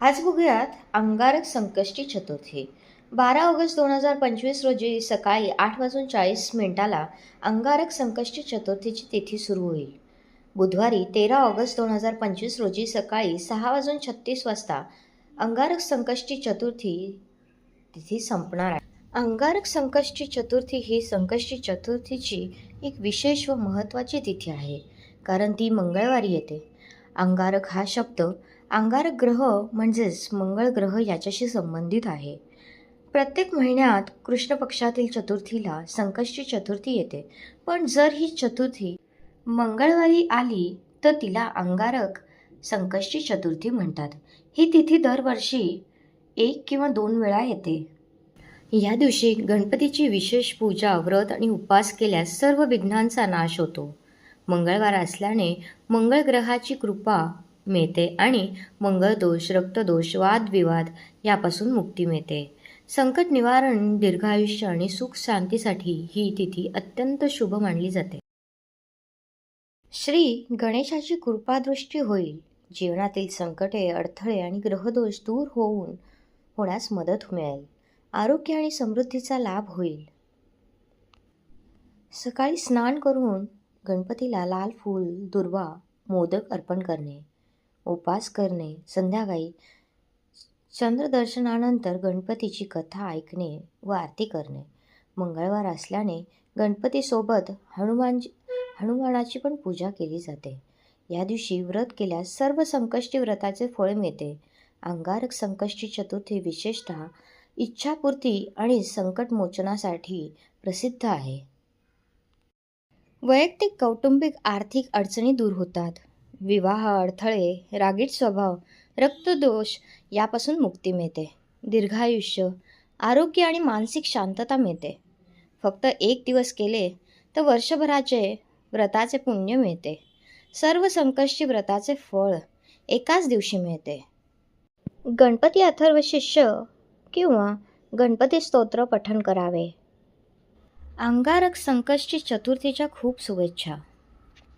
आज बघूयात अंगारक संकष्टी चतुर्थी बारा ऑगस्ट दोन हजार पंचवीस रोजी सकाळी आठ वाजून चाळीस मिनिटाला अंगारक संकष्टी चतुर्थीची तिथी सुरू होईल. बुधवारी तेरा ऑगस्ट दोन हजार पंचवीस रोजी सकाळी सहा वाजून छत्तीस वाजता अंगारक संकष्टी चतुर्थी तिथी संपणार आहे. अंगारक संकष्टी चतुर्थी ही संकष्टी चतुर्थीची एक विशेष व महत्त्वाची तिथी आहे कारण ती मंगळवारी येते. अंगारक हा शब्द अंगारक ग्रह म्हणजेच मंगळ ग्रह याच्याशी संबंधित आहे. प्रत्येक महिन्यात कृष्ण पक्षातील चतुर्थीला संकष्टी चतुर्थी येते. पण जर ही चतुर्थी मंगळवारी आली तर तिला अंगारक संकष्टी चतुर्थी म्हणतात. ही तिथी दरवर्षी एक किंवा दोन वेळा येते. या दिवशी गणपतीची विशेष पूजा व्रत आणि उपवास केल्यास सर्व विघ्नांचा नाश होतो. मंगळवार असल्याने मंगळ ग्रहाची कृपा मिळते आणि मंगळदोष रक्तदोष वादविवाद यापासून मुक्ती मिळते. संकट निवारण दीर्घायुष्य आणि सुख शांतीसाठी ही तिथी अत्यंत शुभ मानली जाते. श्री गणेशाची कृपादृष्टी होईल. जीवनातील संकटे अडथळे आणि ग्रहदोष दूर होऊन होण्यास मदत मिळेल. आरोग्य आणि समृद्धीचा लाभ होईल. सकाळी स्नान करून गणपतीला लाल फूल दुर्वा मोदक अर्पण करणे. उपास करणे. संध्याकाळी चंद्रदर्शनानंतर गणपतीची कथा ऐकणे व आरती करणे. मंगळवार असल्याने गणपतीसोबत हनुमान हनुमानाची पण पूजा केली जाते. या दिवशी व्रत केल्यास सर्व संकष्टी व्रताचे फळ मिळते. अंगारक संकष्टी चतुर्थी विशेषतः इच्छापूर्ती आणि संकटमोचनासाठी प्रसिद्ध आहे. वैयक्तिक कौटुंबिक आर्थिक अडचणी दूर होतात. विवाह अडथळे रागीट स्वभाव रक्तदोष यापासून मुक्ती मिळते. दीर्घायुष्य आरोग्य आणि मानसिक शांतता मिळते. फक्त एक दिवस केले तर वर्षभराचे व्रताचे पुण्य मिळते. सर्व संकष्टी व्रताचे फळ एकाच दिवशी मिळते. गणपती अथर्व शिष्य किंवा गणपती स्तोत्र पठण करावे. अंगारक संकष्टी चतुर्थीच्या खूप शुभेच्छा.